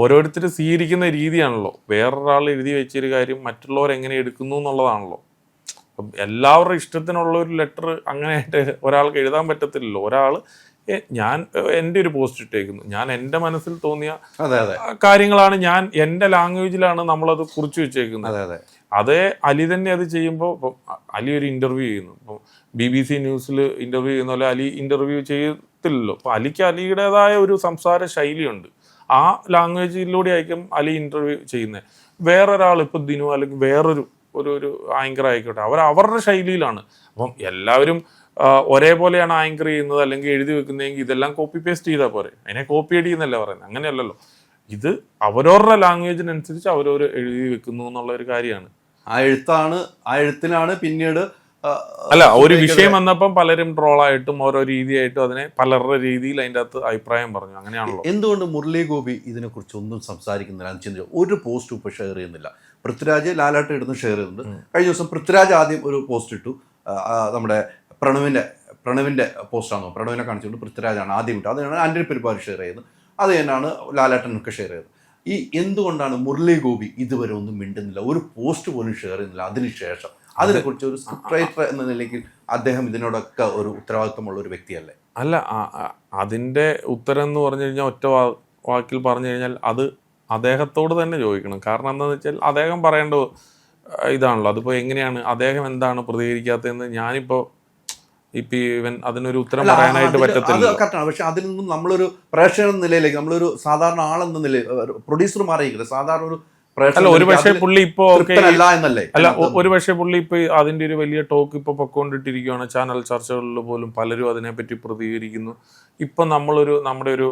ഓരോരുത്തർ സ്വീകരിക്കുന്ന രീതിയാണല്ലോ. വേറൊരാൾ എഴുതി വെച്ചൊരു കാര്യം മറ്റുള്ളവർ എങ്ങനെ എടുക്കുന്നു എന്നുള്ളതാണല്ലോ. അപ്പം എല്ലാവരുടെ ഇഷ്ടത്തിനുള്ള ഒരു ലെറ്റർ അങ്ങനെ ഒരാൾക്ക് എഴുതാൻ പറ്റത്തില്ലല്ലോ. ഒരാൾ ഞാൻ എന്റെ ഒരു പോസ്റ്റ് ഇട്ടേക്കുന്നു. ഞാൻ എന്റെ മനസ്സിൽ തോന്നിയ കാര്യങ്ങളാണ് ഞാൻ എന്റെ ലാംഗ്വേജിലാണ് നമ്മളത് കുറിച്ച് വെച്ചേക്കുന്നത്. അതെ അതെ. അതേ അലി തന്നെ അത് ചെയ്യുമ്പോൾ ഇപ്പം അലി ഒരു ഇന്റർവ്യൂ ചെയ്യുന്നു. ഇപ്പം ബി ബി സി ന്യൂസിൽ ഇന്റർവ്യൂ ചെയ്യുന്ന പോലെ അലി ഇന്റർവ്യൂ ചെയ്യത്തില്ലല്ലോ. അപ്പം അലിക്ക് അലിയുടേതായ ഒരു സംസാര ശൈലിയുണ്ട്. ആ ലാംഗ്വേജിലൂടെ ആയിരിക്കും അലി ഇന്റർവ്യൂ ചെയ്യുന്നത്. വേറൊരാൾ ഇപ്പം ദിനു അല്ലെങ്കിൽ വേറൊരു ഒരു ഒരു ആങ്കർ ആയിക്കോട്ടെ. അവർ അവരുടെ ശൈലിയിലാണ്. അപ്പം എല്ലാവരും ഒരേപോലെയാണ് ആങ്കർ ചെയ്യുന്നത് അല്ലെങ്കിൽ എഴുതി വെക്കുന്നതെങ്കിൽ ഇതെല്ലാം കോപ്പി പേസ്റ്റ് ചെയ്താൽ പോരെ. അതിനെ കോപ്പി അടിയെന്നല്ല പറയുന്നത്. അങ്ങനെയല്ലല്ലോ. ഇത് അവരവരുടെ ലാംഗ്വേജിനനുസരിച്ച് അവരവർ എഴുതി വെക്കുന്നു എന്നുള്ള ഒരു കാര്യമാണ്. ആ എഴുത്താണ് ആ എഴുത്തിനാണ് പിന്നീട് അല്ല ഒരു വിഷയം വന്നപ്പം പലരും ട്രോളായിട്ടും ഓരോ രീതിയായിട്ടും അതിനെ പലരുടെ രീതിയിൽ അതിന്റെ അകത്ത് അഭിപ്രായം പറഞ്ഞു. അങ്ങനെയാണല്ലോ. എന്തുകൊണ്ട് മുരളി ഗോപി ഇതിനെക്കുറിച്ച് ഒന്നും സംസാരിക്കുന്നില്ല? എന്ന് ചിന്തിച്ചു. ഒരു പോസ്റ്റ് ഇപ്പോൾ ഷെയർ ചെയ്യുന്നില്ല. പൃഥ്വിരാജ് ലാലാട്ട് ഇടുന്നു ഷെയർ ചെയ്യുന്നുണ്ട്. കഴിഞ്ഞ ദിവസം പൃഥ്വിരാജ് ആദ്യം ഒരു പോസ്റ്റ് ഇട്ടു. നമ്മുടെ പ്രണവിന്റെ പ്രണവിന്റെ പോസ്റ്റാണോ പ്രണവിനെ കാണിച്ചുകൊണ്ട് പൃഥ്വിരാജാണ് ആദ്യം ഇട്ടത്. അതാണ് ആന്റണി പെരുമാറി ഷെയർ ചെയ്യുന്നത് അത് തന്നെയാണ് ലാലാട്ടനൊക്കെ ഷെയർ ചെയ്തത് ഈ എന്തുകൊണ്ടാണ് മുരളി ഗോപി ഇതുവരെ ഒന്നും മിണ്ടുന്നില്ല? ഒരു പോസ്റ്റ് പോലും ഷെയർ ചെയ്യുന്നില്ല അതിനുശേഷം അതിനെക്കുറിച്ച് ഒരു സ്ക്രിപ്റ്റ് റൈറ്റർ എന്ന നിലയ്ക്ക് അദ്ദേഹം ഇതിനോടൊക്കെ ഒരു ഉത്തരവാദിത്വമുള്ള ഒരു വ്യക്തിയല്ലേ? അല്ല അതിന്റെ ഉത്തരം എന്ന് പറഞ്ഞു കഴിഞ്ഞാൽ ഒറ്റ വാക്കിൽ പറഞ്ഞു കഴിഞ്ഞാൽ അത് അദ്ദേഹത്തോട് തന്നെ ചോദിക്കണം. കാരണം എന്താണെന്ന് വെച്ചാൽ അദ്ദേഹം പറയേണ്ട ഇതാണല്ലോ. അതിപ്പോൾ എങ്ങനെയാണ്? അദ്ദേഹം എന്താണ് പ്രതികരിക്കാത്തതെന്ന് ഞാനിപ്പോൾ ഇപ്പൊ ഇവൻ അതിനൊരു ഉത്തരം പറയാനായിട്ട് പറ്റത്തില്ല പക്ഷെ അതിൽ നിന്നും നമ്മളൊരു പ്രേക്ഷകൻ നിലയിലേക്ക് നമ്മളൊരു സാധാരണ ആളെന്ന നിലയിൽ പ്രൊഡ്യൂസർ മാറിയിരിക്കുന്നത് സാധാരണ ഒരു അല്ല ഒരു പക്ഷേ പുള്ളി ഇപ്പോ എന്നല്ലേ? അല്ല ഒരു പക്ഷേ പുള്ളി ഇപ്പൊ അതിന്റെ ഒരു വലിയ ടോക്ക് ഇപ്പൊ പൊക്കോണ്ടിട്ടിരിക്കുകയാണ്. ചാനൽ ചർച്ചകളിൽ പോലും പലരും അതിനെപ്പറ്റി പ്രതികരിക്കുന്നു. ഇപ്പൊ നമ്മളൊരു നമ്മുടെ ഒരു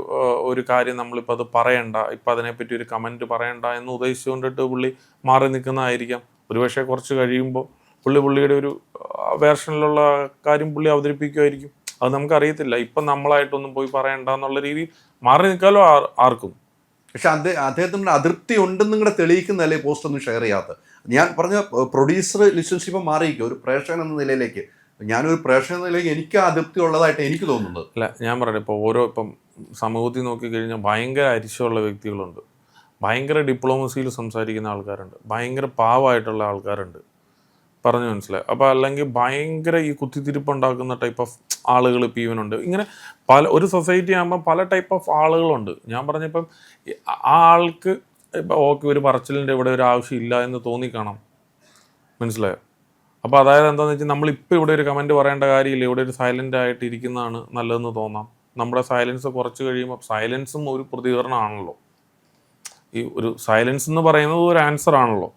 ഒരു കാര്യം നമ്മളിപ്പോ അത് പറയണ്ട. ഇപ്പൊ അതിനെപ്പറ്റി ഒരു കമന്റ് പറയണ്ട എന്ന് ഉദ്ദേശിച്ചുകൊണ്ടിട്ട് പുള്ളി മാറി നിൽക്കുന്നതായിരിക്കാം. ഒരുപക്ഷെ കുറച്ച് കഴിയുമ്പോൾ പുള്ളി പുള്ളിയുടെ ഒരു വേർഷനിലുള്ള കാര്യം പുള്ളി അവതരിപ്പിക്കുമായിരിക്കും. അത് നമുക്കറിയത്തില്ല. ഇപ്പം നമ്മളായിട്ടൊന്നും പോയി പറയണ്ട എന്നുള്ള രീതി മാറി നിൽക്കാലോ ആർക്കും? പക്ഷെ അത് അദ്ദേഹത്തിന് അതൃപ്തി ഉണ്ടെന്ന് നിങ്ങളുടെ തെളിയിക്കുന്നതല്ലേ പോസ്റ്റ് ഒന്നും ഷെയർ ചെയ്യാത്തത് ഞാൻ പറഞ്ഞ പ്രൊഡ്യൂസർ ലിസൻഷിപ്പ് മാറിയിരിക്കും. ഒരു പ്രേക്ഷകൻ എന്ന നിലയിലേക്ക്. ഞാനൊരു പ്രേക്ഷകൻ എന്ന നിലയിലേക്ക് എനിക്ക് അതൃപ്തി ഉള്ളതായിട്ട് എനിക്ക് തോന്നുന്നത്. അല്ല ഞാൻ പറയട്ടെ ഇപ്പോൾ ഓരോ ഇപ്പം സമൂഹത്തിൽ നോക്കിക്കഴിഞ്ഞാൽ ഭയങ്കര അരിശമുള്ള വ്യക്തികളുണ്ട്. ഭയങ്കര ഡിപ്ലോമസിയിൽ സംസാരിക്കുന്ന ആൾക്കാരുണ്ട്. ഭയങ്കര പാവമായിട്ടുള്ള ആൾക്കാരുണ്ട്. പറഞ്ഞു മനസ്സിലായി. അപ്പോൾ അല്ലെങ്കിൽ ഭയങ്കര ഈ കുത്തിത്തിരിപ്പ് ഉണ്ടാക്കുന്ന ടൈപ്പ് ഓഫ് ആളുകൾ ഇപ്പൊ ഈവനുണ്ട് ഇങ്ങനെ പല ഒരു സൊസൈറ്റി ആകുമ്പോൾ പല ടൈപ്പ് ഓഫ് ആളുകളുണ്ട്. ഞാൻ പറഞ്ഞപ്പം ആ ആൾക്ക് ഇപ്പൊ ഓക്കെ ഒരു പറച്ചിലിന്റെ ഇവിടെ ഒരു ആവശ്യം ഇല്ല എന്ന് തോന്നിക്കാണാം. മനസ്സിലായോ? അപ്പോൾ അതായത് എന്താണെന്ന് വെച്ചാൽ നമ്മൾ നമ്മളിപ്പോൾ ഇവിടെ ഒരു കമന്റ് പറയേണ്ട കാര്യമില്ല. ഇവിടെ ഒരു സൈലന്റ് ആയിട്ട് ഇരിക്കുന്നതാണ് നല്ലതെന്ന് തോന്നാം. നമ്മുടെ സൈലൻസ് കുറച്ച് കഴിയുമ്പോൾ സൈലൻസും ഒരു പ്രതികരണമാണല്ലോ. ഈ ഒരു സൈലൻസ് എന്ന് പറയുന്നത് ഒരു ആൻസർ ആണല്ലോ.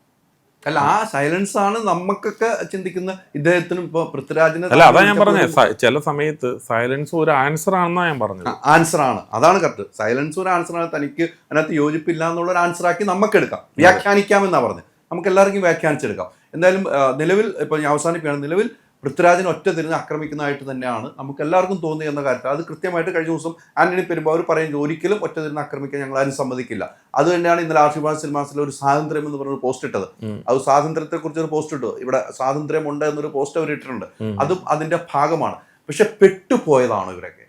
അല്ല ആ സൈലൻസ് ആണ് നമുക്കൊക്കെ ചിന്തിക്കുന്ന ഇദ്ദേഹത്തിനും ഇപ്പൊ പൃഥ്വിരാജിനെ അല്ല അതാ ഞാൻ പറഞ്ഞത്. ചില സമയത്ത് സൈലൻസ് ഒരു ആൻസർ ആണെന്നാ ഞാൻ പറഞ്ഞത്. ആൻസർ ആണ്. അതാണ് കറക്റ്റ് സൈലൻസ് ഒരു ആൻസർ ആണ് തനിക്ക് അതിനകത്ത് യോജിപ്പില്ല എന്നുള്ള ഒരു ആൻസർ ആക്കി നമുക്ക് എടുക്കാം വ്യാഖ്യാനിക്കാം എന്നാ പറഞ്ഞത്. നമുക്ക് എല്ലാവർക്കും വ്യാഖ്യാനിച്ചെടുക്കാം. എന്തായാലും നിലവിൽ ഇപ്പൊ ഞാൻ അവസാനിപ്പിക്കുകയാണ്. നിലവിൽ പൃഥ്വിരാജിനെ ഒറ്റ തിരിഞ്ഞ് ആക്രമിക്കുന്നതായിട്ട് തന്നെയാണ് നമുക്ക് എല്ലാവർക്കും തോന്നി എന്ന കാര്യത്തിൽ. അത് കൃത്യമായിട്ട് കഴിഞ്ഞ ദിവസം ആന്റണി പെരുമ്പാവൂർ പറയുന്നത് ഒരിക്കലും ഒറ്റ തിരിഞ്ഞ് ആക്രമിക്കാൻ ഞങ്ങൾ ആരും സമ്മതിക്കില്ല. അത് തന്നെയാണ് ഇന്നലെ ആഷിബാസ് സിനിമാസിലെ ഒരു സ്വാതന്ത്ര്യം എന്ന് പറഞ്ഞൊരു പോസ്റ്റ് ഇട്ടത്. അത് സ്വാതന്ത്ര്യത്തെ കുറിച്ച് ഒരു പോസ്റ്റ് ഇട്ടു. ഇവിടെ സ്വാതന്ത്ര്യം ഉണ്ട് എന്നൊരു പോസ്റ്റ് അവർ ഇട്ടിട്ടുണ്ട്. അതും അതിന്റെ ഭാഗമാണ്. പക്ഷെ പെട്ടുപോയതാണ് ഇവരൊക്കെ.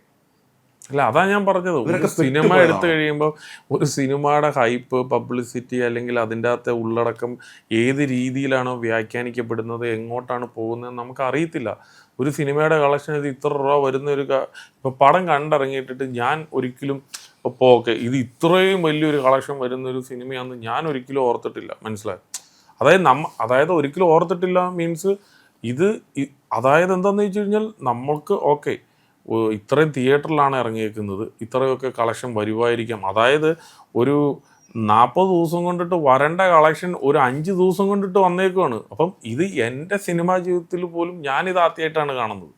അല്ല അതാ ഞാൻ പറഞ്ഞത്. ഒരു സിനിമ എടുത്തു കഴിയുമ്പോൾ ഒരു സിനിമയുടെ ഹൈപ്പ് പബ്ലിസിറ്റി അല്ലെങ്കിൽ അതിന്റെ അകത്തെ ഉള്ളടക്കം ഏത് രീതിയിലാണോ വ്യാഖ്യാനിക്കപ്പെടുന്നത് എങ്ങോട്ടാണ് പോകുന്നത് നമുക്ക് അറിയത്തില്ല ഒരു സിനിമയുടെ കളക്ഷൻ ഇത് ഇത്ര രൂപ വരുന്ന ഒരു ഇപ്പം പടം കണ്ടിറങ്ങിയിട്ടിട്ട് ഞാൻ ഒരിക്കലും ഇപ്പോൾ ഓക്കെ ഇത് ഇത്രയും വലിയൊരു കളക്ഷൻ വരുന്ന ഒരു സിനിമയാണെന്ന് ഞാൻ ഒരിക്കലും ഓർത്തിട്ടില്ല. മനസ്സിലായി? അതായത് നമ്മ അതായത് ഒരിക്കലും ഓർത്തിട്ടില്ല മീൻസ് ഇത് അതായത് എന്താണെന്ന് വെച്ച് കഴിഞ്ഞാൽ നമ്മൾക്ക് ഓക്കെ ഇത്രയും തിയേറ്ററിലാണ് ഇറങ്ങിയേക്കുന്നത്. ഇത്രയൊക്കെ കളക്ഷൻ വരുമായിരിക്കാം അതായത് ഒരു നാൽപ്പത് ദിവസം കൊണ്ടിട്ട് വരേണ്ട കളക്ഷൻ ഒരു അഞ്ച് ദിവസം കൊണ്ടിട്ട് വന്നേക്കുവാണ്. അപ്പം ഇത് എന്റെ സിനിമാ ജീവിതത്തിൽ പോലും ഞാനിത് ആദ്യമായിട്ടാണ് കാണുന്നത്.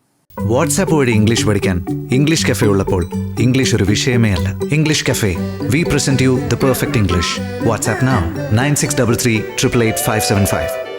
വാട്സാപ്പ് വഴി ഇംഗ്ലീഷ് പഠിക്കാൻ ഇംഗ്ലീഷ് കഫേ ഉള്ളപ്പോൾ ഇംഗ്ലീഷ് ഒരു വിഷയമേ അല്ല. English cafe. We present you the perfect English WhatsApp nine six double three triple eight five seven five